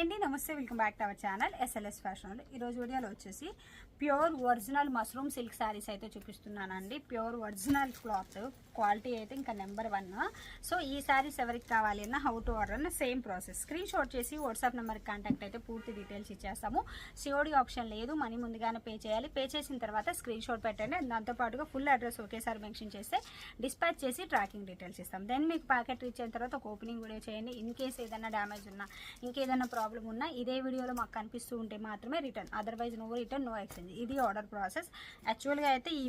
Hi అండి. నమస్తే welcome back to our channel SLS fashion ఈరోజు వీడియోలో వచ్చేసి pure original mushroom silk saris అయితే చూపిస్తున్నానండి. ప్యూర్ ఒరిజినల్ క్లాత్ క్వాలిటీ అయితే ఇంకా నెంబర్ వన్. సో ఈ శారీస్ ఎవరికి కావాలి అన్న హౌ టు ఆర్డర్ అన్న సేమ్ ప్రాసెస్. స్క్రీన్ షాట్ చేసి వాట్సాప్ నెంబర్కి కాంటాక్ట్ అయితే పూర్తి డీటెయిల్స్ ఇచ్చేస్తాము. సిఓడి ఆప్షన్ లేదు మనీ ముందుగానే పే చేయాలి. పే చేసిన తర్వాత స్క్రీన్ షాట్ పెట్టండి. దాంతోపాటుగా ఫుల్ అడ్రస్ ఒకేసారి మెన్షన్ చేస్తే డిస్పాచ్ చేసి ట్రాకింగ్ డీటెయిల్స్ ఇస్తాం. దెన్ మీకు ప్యాకెట్ రీచ్ అయిన తర్వాత ఒక ఓపెనింగ్ వీడియో చేయండి. ఇన్ కేస్ ఏదైనా డ్యామేజ్ ఉన్నా ఇంకేదైనా ప్రాబ్లం ఉన్నా ఇదే వీడియోలో మాకు కనిపిస్తూ ఉంటే మాత్రమే return otherwise no return no exchange ఇది ఆర్డర్ ప్రాసెస్ యాక్చువల్గా అయితే ఈ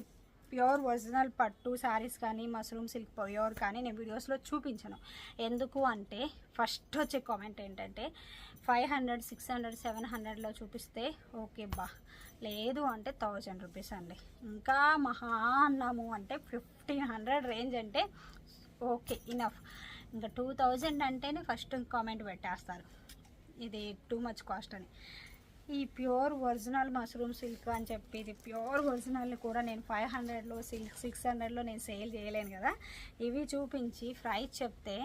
ప్యూర్ ఒరిజినల్ పట్టు శారీస్ కానీ మష్రూమ్ సిల్క్ ప్యూర్ కానీ నేను వీడియోస్లో చూపించను. ఎందుకు అంటే ఫస్ట్ వచ్చే కామెంట్ ఏంటంటే five hundred six hundred seven హండ్రెడ్లో చూపిస్తే ఓకే బా. లేదు అంటే థౌజండ్ రూపీస్ అండి. ఇంకా మహా అన్నాము అంటే ఫిఫ్టీన్ హండ్రెడ్ రేంజ్ అంటే ఓకే ఇనఫ్ ఇంకా టూ థౌజండ్ అంటేనే ఫస్ట్ కామెంట్ పెట్టేస్తారు. ఇది టూ మచ్ కాస్ట్ అని. ఈ ప్యూర్ ఒరిజినల్ మష్రూమ్ సిల్క్ అని చెప్పి ఇది ప్యూర్ ఒరిజినల్ కూడా నేను ఫైవ్ హండ్రెడ్లో సిల్క్ సిక్స్ హండ్రెడ్లో నేను సేల్ చేయలేను కదా. ఇవి చూపించి ప్రైస్ చెప్తే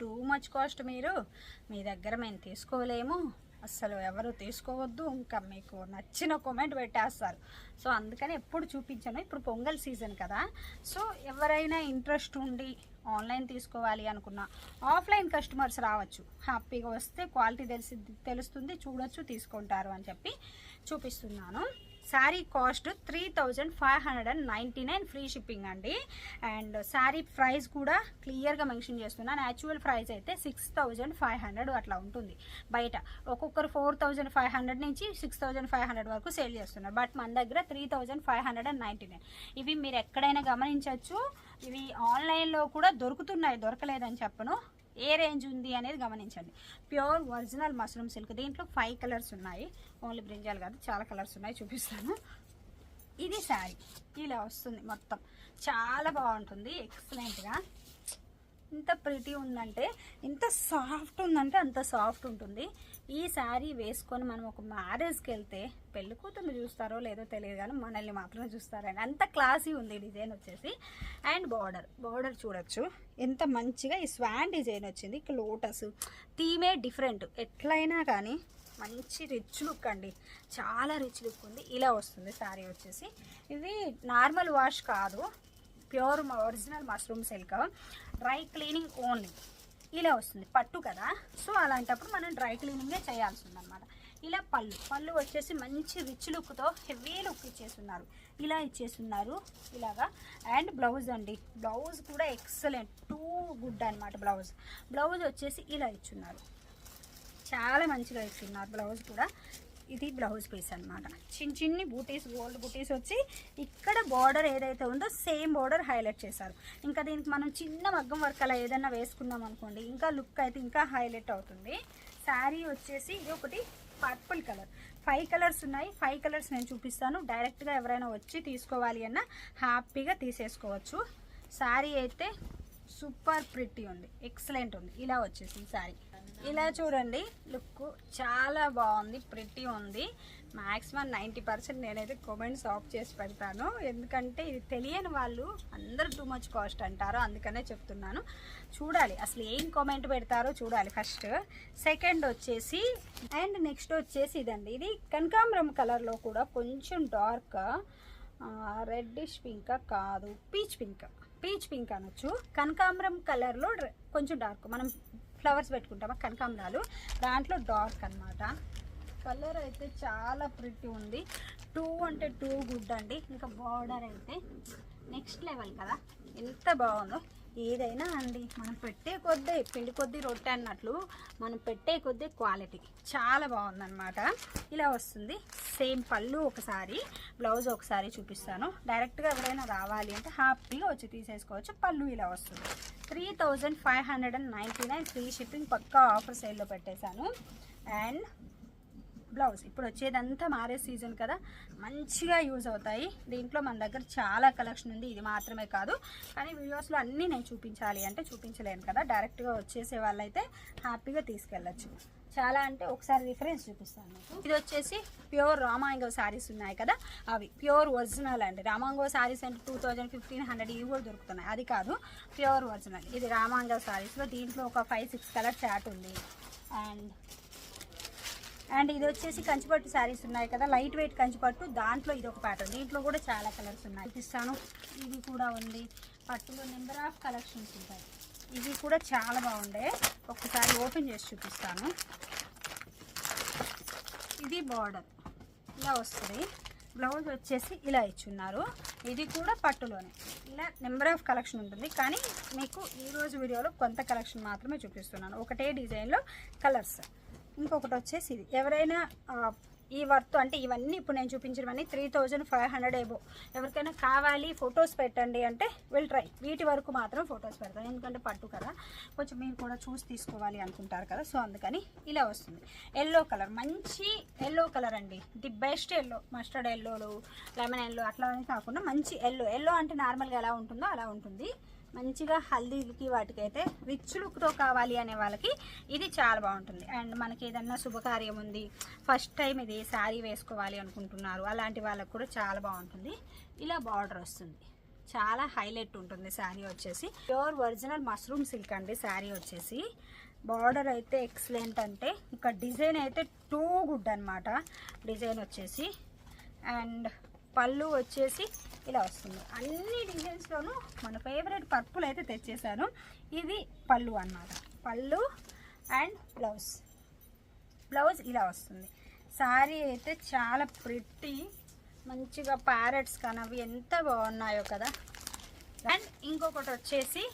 టూ మచ్ కాస్ట్ మీరు మీ దగ్గర మేము తీసుకోలేము. అస్సలు ఎవరు తీసుకోవద్దు ఇంకా మీకు నచ్చిన కామెంట్ పెట్టేస్తారు. సో అందుకని ఎప్పుడు చూపించాను. ఇప్పుడు పొంగల్ సీజన్ కదా. సో ఎవరైనా ఇంట్రెస్ట్ ఉండి ఆన్లైన్ తీసుకోవాలి అనుకున్న ఆఫ్లైన్ కస్టమర్స్ రావచ్చు. హ్యాపీగా వస్తే క్వాలిటీ తెలిసి తెలుస్తుంది చూడొచ్చు తీసుకుంటారు అని చెప్పి చూపిస్తున్నాను. Sari cost three thousand five hundred and ninety nine free shipping అండి. అండ్ శారీ ప్రైస్ కూడా క్లియర్గా మెన్షన్ చేస్తున్నాను యాక్చువల్ ప్రైస్ అయితే సిక్స్ థౌజండ్ ఫైవ్ హండ్రెడ్ అట్లా ఉంటుంది బయట. ఒక్కొక్కరు ఫోర్ థౌజండ్ ఫైవ్ హండ్రెడ్ నుంచి సిక్స్ థౌజండ్ ఫైవ్ హండ్రెడ్ వరకు సేల్ చేస్తున్నారు. బట్ మన దగ్గర three thousand five hundred and ninety nine. ఇవి మీరు ఎక్కడైనా గమనించవచ్చు. ఇవి ఆన్లైన్లో కూడా దొరుకుతున్నాయి దొరకలేదని చెప్పను. ఏ రేంజ్ ఉంది అనేది గమనించండి. Pure original mushroom silk. దీంట్లో ఫైవ్ కలర్స్ ఉన్నాయి. ఓన్లీ బ్రింజాలు కాదు చాలా కలర్స్ ఉన్నాయి చూపిస్తాను. ఇది శారీ. ఇలా వస్తుంది మొత్తం. చాలా బాగుంటుంది. ఎక్సలెంట్గా ఇంత ప్రిటీ ఉందంటే ఇంత సాఫ్ట్ ఉందంటే అంత సాఫ్ట్ ఉంటుంది. ఈ శారీ వేసుకొని మనం ఒక మ్యారేజ్కి వెళ్తే పెళ్ళి కూతురు చూస్తారో లేదో తెలియదు కానీ మనల్ని మాత్రమే చూస్తారని అంత క్లాసీ ఉంది డిజైన్ వచ్చేసి. అండ్ బార్డర్ బార్డర్ చూడొచ్చు. ఎంత మంచిగా ఈ స్వాన్ డిజైన్ వచ్చింది. ఇక లోటస్ థీమే డిఫరెంట్ ఎట్లయినా కానీ మంచి రిచ్ లుక్ అండి. చాలా రిచ్ లుక్ ఉంది. ఇలా వస్తుంది శారీ వచ్చేసి. ఇది నార్మల్ వాష్ కాదు. Pure original mushroom silk dry cleaning only. ఇలా వస్తుంది పట్టు కదా? సో అలాంటప్పుడు మనం డ్రై క్లీనింగే చేయాల్సి ఉందన్నమాట ఇలా పళ్ళు పళ్ళు వచ్చేసి మంచి రిచ్ లుక్తో హెవీ లుక్ ఇచ్చేస్తున్నారు. ఇలా ఇచ్చేస్తున్నారు ఇలాగా. అండ్ బ్లౌజ్ అండి బ్లౌజ్ కూడా ఎక్సలెంట్ టూ గుడ్ అనమాట బ్లౌజ్. బ్లౌజ్ వచ్చేసి ఇలా ఇచ్చున్నారు. చాలా మంచిగా ఇస్తున్నారు బ్లౌజ్ కూడా. ఇది బ్లౌజ్ పీస్ అనమాట చిన్న చిన్ని బూటీస్ గోల్డ్ బూటీస్ వచ్చి ఇక్కడ బార్డర్ ఏదైతే ఉందో సేమ్ బార్డర్ హైలైట్ చేశారు. ఇంకా దీనికి మనం చిన్న మగ్గం వర్క్ అలా ఏదైనా వేసుకున్నాం అనుకోండి ఇంకా లుక్ అయితే ఇంకా హైలైట్ అవుతుంది. శారీ వచ్చేసి ఇది ఒకటి పర్పుల్ కలర్. ఫైవ్ కలర్స్ ఉన్నాయి. ఫైవ్ కలర్స్ నేను చూపిస్తాను. డైరెక్ట్గా ఎవరైనా వచ్చి తీసుకోవాలి అన్నా హ్యాపీగా తీసేసుకోవచ్చు. శారీ అయితే సూపర్ ప్రిటీ ఉంది. ఎక్సలెంట్ ఉంది. ఇలా వచ్చేసి శారీ. ఇలా చూడండి. లుక్ చాలా బాగుంది ప్రిటీ ఉంది. మ్యాక్సిమం నైంటీ పర్సెంట్ నేనైతే కామెంట్స్ ఆఫ్ చేసి పెడతాను. ఎందుకంటే ఇది తెలియని వాళ్ళు అందరు టూ మచ్ కాస్ట్ అంటారు. అందుకనే చెప్తున్నాను. చూడాలి అసలు ఏం కామెంట్ పెడతారో చూడాలి ఫస్ట్ సెకండ్ వచ్చేసి అండ్ నెక్స్ట్ వచ్చేసి ఇదండి. ఇది కనకాంబరం కలర్లో కూడా కొంచెం డార్క్ రెడ్డిష్ పింక్ కాదు పీచ్ పింక్ పీచ్ పింక్ అనొచ్చు. కనకాంబరం కలర్లో కొంచెం డార్క్ మనం ఫ్లవర్స్ పెట్టుకుంటామా? కనకాంబరాలు. దాంట్లో డార్క్ అన్నమాట. కలర్ అయితే చాలా ప్రిటీ ఉంది. టూ అంటే టూ గుడ్ అండి. ఇంకా బార్డర్ అయితే నెక్స్ట్ లెవెల్ కదా. ఎంత బాగుందో. ఏదైనా అండి మనం పెట్టే కొద్దీ పిండి కొద్దీ రొట్టె అన్నట్లు మనం పెట్టే కొద్దీ క్వాలిటీ చాలా బాగుందన్నమాట. ఇలా వస్తుంది. సేమ్ పళ్ళు ఒకసారి బ్లౌజ్ ఒకసారి చూపిస్తాను. డైరెక్ట్గా ఎవరైనా రావాలి అంటే హ్యాపీగా వచ్చి తీసేసుకోవచ్చు. పళ్ళు ఇలా వస్తుంది. Three thousand five hundred and ninety nine free shipping Pakka offer సైడ్లో పెట్టేశాను. And blouse. ఇప్పుడు వచ్చేదంతా మారే సీజన్ కదా. మంచిగా యూజ్ అవుతాయి. దీంట్లో మన దగ్గర చాలా కలెక్షన్ ఉంది. ఇది మాత్రమే కాదు. కానీ వీడియోస్లో అన్నీ నేను చూపించాలి అంటే చూపించలేను కదా. డైరెక్ట్గా వచ్చేసే వాళ్ళైతే హ్యాపీగా తీసుకెళ్ళచ్చు. చాలా అంటే ఒకసారి రిఫరెన్స్ చూపిస్తాను మీకు. ఇది వచ్చేసి ప్యూర్ రామాంగో శారీస్ ఉన్నాయి కదా. అవి ప్యూర్ ఒరిజినల్ అండి. రామాంగో శారీస్ అంటే టూ థౌజండ్ ఫిఫ్టీన్ హండ్రెడ్ ఇవి కూడా దొరుకుతున్నాయి. అది కాదు ప్యూర్ ఒరిజినల్. ఇది రామాంగో శారీస్లో దీంట్లో ఒక ఫైవ్ సిక్స్ కలర్ చాట్ ఉంది. అండ్ అండ్ ఇది వచ్చేసి కంచిపట్టు శారీస్ ఉన్నాయి కదా లైట్ వెయిట్ కంచిపట్టు. దాంట్లో ఇది ఒక ప్యాటర్న్ దీంట్లో కూడా చాలా కలర్స్ ఉన్నాయి. చూపిస్తాను. ఇది కూడా ఉంది. పట్టులో నెంబర్ ఆఫ్ కలెక్షన్స్ ఉంటాయి. ఇవి కూడా చాలా బాగుండే. ఒకసారి ఓపెన్ చేసి చూపిస్తాను. ఇది బార్డర్ ఇలా వస్తుంది. బ్లౌజ్ వచ్చేసి ఇలా ఇచ్చున్నారు. ఇది కూడా పట్టులోనే. ఇలా నెంబర్ ఆఫ్ కలెక్షన్ ఉంటుంది. కానీ మీకు ఈరోజు వీడియోలో కొంత కలెక్షన్ మాత్రమే చూపిస్తున్నాను. ఒకటే డిజైన్లో కలర్స్ ఇంకొకటి వచ్చేసి ఇది. ఎవరైనా ఈ వర్త్ అంటే ఇవన్నీ ఇప్పుడు నేను చూపించినవన్నీ త్రీ థౌజండ్ ఫైవ్ హండ్రెడ్ ఏబో ఎవరికైనా కావాలి ఫొటోస్ పెట్టండి అంటే విల్ ట్రై వీటి వరకు మాత్రం ఫొటోస్ పెడతాను ఎందుకంటే పట్టు కదా. కొంచెం మీరు కూడా చూసి తీసుకోవాలి అనుకుంటారు కదా. సో అందుకని ఇలా వస్తుంది. ఎల్లో కలర్ మంచి ఎల్లో కలర్ అండి. ది బెస్ట్ ఎల్లో మస్టర్డ్ ఎల్లోలు లెమన్ ఎల్లో అట్లా కాకుండా మంచి ఎల్లో ఎల్లో అంటే నార్మల్గా ఎలా ఉంటుందో అలా ఉంటుంది. మంచిగా హల్దీకి వాటికైతే రిచ్ లుక్తో కావాలి అనే వాళ్ళకి ఇది చాలా బాగుంటుంది. అండ్ మనకి ఏదన్నా శుభకార్యం ఉంది ఫస్ట్ టైం ఇది శారీ వేసుకోవాలి అనుకుంటున్నారు అలాంటి వాళ్ళకి కూడా చాలా బాగుంటుంది. ఇలా బార్డర్ వస్తుంది. చాలా హైలైట్ ఉంటుంది శారీ వచ్చేసి. ప్యూర్ ఒరిజినల్ మష్రూమ్ సిల్క్ అండి శారీ వచ్చేసి. బార్డర్ అయితే ఎక్సలెంట్ అంటే ఇంకా డిజైన్ అయితే టూ గుడ్ అనమాట డిజైన్ వచ్చేసి. అండ్ పళ్ళు వచ్చేసి ఇలా వస్తుంది. అన్ని డిజైన్స్లోనూ మన ఫేవరెట్ పర్పుల్ అయితే తెచ్చేసాను. ఇది పళ్ళు అన్నమాట. పళ్ళు అండ్ బ్లౌజ్. బ్లౌజ్ ఇలా వస్తుంది. శారీ అయితే చాలా ప్రిట్టి మంచిగా ప్యారెట్స్ కానీ అవి ఎంత బాగున్నాయో కదా. అండ్ ఇంకొకటి వచ్చేసి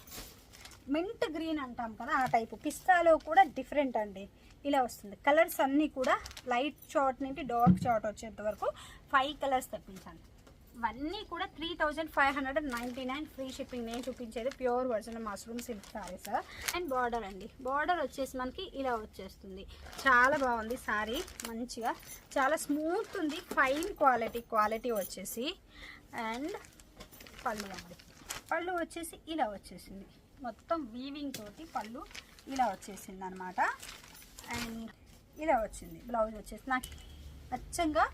మింట్ గ్రీన్ అంటాం కదా ఆ టైపు. పిస్తాలో కూడా డిఫరెంట్ అండి. ఇలా వస్తుంది. కలర్స్ అన్నీ కూడా లైట్ షార్ట్ నుండి డార్క్ షార్ట్ వచ్చేంత వరకు ఫైవ్ కలర్స్ తెప్పించాను ఇవన్నీ కూడా three thousand five hundred and ninety nine free shipping నేను చూపించేది pure virgin mushroom silk saris and border అండి. బార్డర్ వచ్చేసి మనకి ఇలా వచ్చేస్తుంది. చాలా బాగుంది సారీ మంచిగా. చాలా స్మూత్ ఉంది ఫైన్ క్వాలిటీ క్వాలిటీ వచ్చేసి. అండ్ పళ్ళు అండి. పళ్ళు వచ్చేసి ఇలా వచ్చేసింది. మొత్తం వీవింగ్ తోటి పళ్ళు ఇలా వచ్చేసింది అనమాట అండ్ ఇలా వచ్చింది. బ్లౌజ్ వచ్చేసి నాకు అచ్చంగా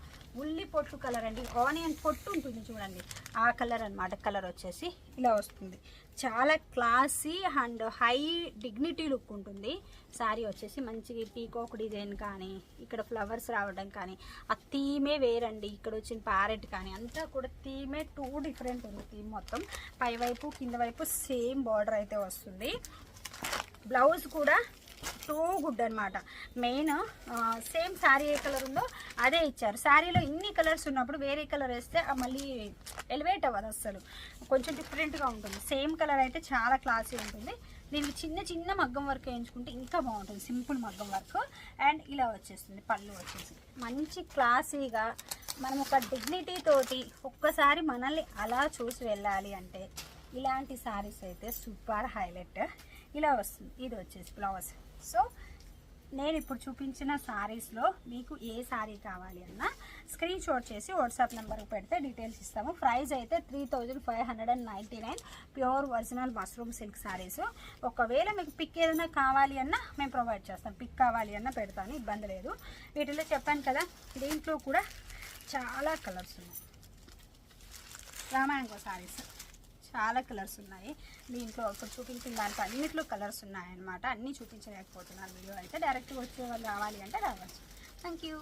ఉల్లి పొట్టు కలర్ అండి. ఆనియన్ పొట్టు ఉంటుంది చూడండి. ఆ కలర్ అన్నమాట. కలర్ వచ్చేసి ఇలా వస్తుంది. చాలా classy and high dignity look ఉంటుంది. శారీ వచ్చేసి మంచి పీకోక్ డిజైన్ కానీ ఇక్కడ ఫ్లవర్స్ రావడం కానీ ఆ థీమే వేరండి. ఇక్కడ వచ్చిన ప్యారెట్ కానీ అంతా కూడా థీమే టూ డిఫరెంట్ ఉంది థీమ్ మొత్తం. పై వైపు కింద వైపు సేమ్ బార్డర్ అయితే వస్తుంది. బ్లౌజ్ కూడా టూ గుడ్ అనమాట మెయిన్ సేమ్ శారీ ఏ కలర్ ఉందో అదే ఇచ్చారు. శారీలో ఇన్ని కలర్స్ ఉన్నప్పుడు వేరే కలర్ వేస్తే మళ్ళీ ఎలివేట్ అవ్వదు అస్సలు. కొంచెం డిఫరెంట్గా ఉంటుంది. సేమ్ కలర్ అయితే చాలా క్లాసీ ఉంటుంది. దీనికి చిన్న చిన్న మగ్గం వర్క్ వేయించుకుంటే ఇంకా బాగుంటుంది. సింపుల్ మగ్గం వర్క్. అండ్ ఇలా వచ్చేస్తుంది పళ్ళు వచ్చేసి. మంచి క్లాసీగా మనం ఒక డిగ్నిటీ తోటి ఒక్కసారి మనల్ని అలా చూసి వెళ్ళాలి అంటే ఇలాంటి శారీస్ అయితే సూపర్ హైలైట్. ఇలా వస్తుంది. ఇది వచ్చేసి బ్లౌజ్. సో నేను ఇప్పుడు చూపించిన శారీస్లో మీకు ఏ శారీ కావాలి అన్నా స్క్రీన్ షాట్ చేసి వాట్సాప్ నెంబర్కి పెడితే డీటెయిల్స్ ఇస్తాము. ప్రైస్ అయితే three thousand five hundred and ninety nine pure original mushroom silk saris ఒకవేళ మీకు పిక్ ఏదైనా కావాలి అన్నా మేము ప్రొవైడ్ చేస్తాం. పిక్ కావాలి అన్నా పెడతాను ఇబ్బంది లేదు. వీటిలో చెప్పాను కదా దీంట్లో కూడా చాలా కలర్స్ ఉన్నాయి. రామాయంగో శారీస్ చాలా కలర్స్ ఉన్నాయి. దీంట్లో అక్కడ చూపించిన దాంట్లో అన్నింటిలో కలర్స్ ఉన్నాయన్నమాట. అన్నీ చూపించలేకపోతున్నాను వీడియో అయితే. డైరెక్ట్గా వచ్చే వాళ్ళు రావాలి అంటే రావచ్చు. Thank you.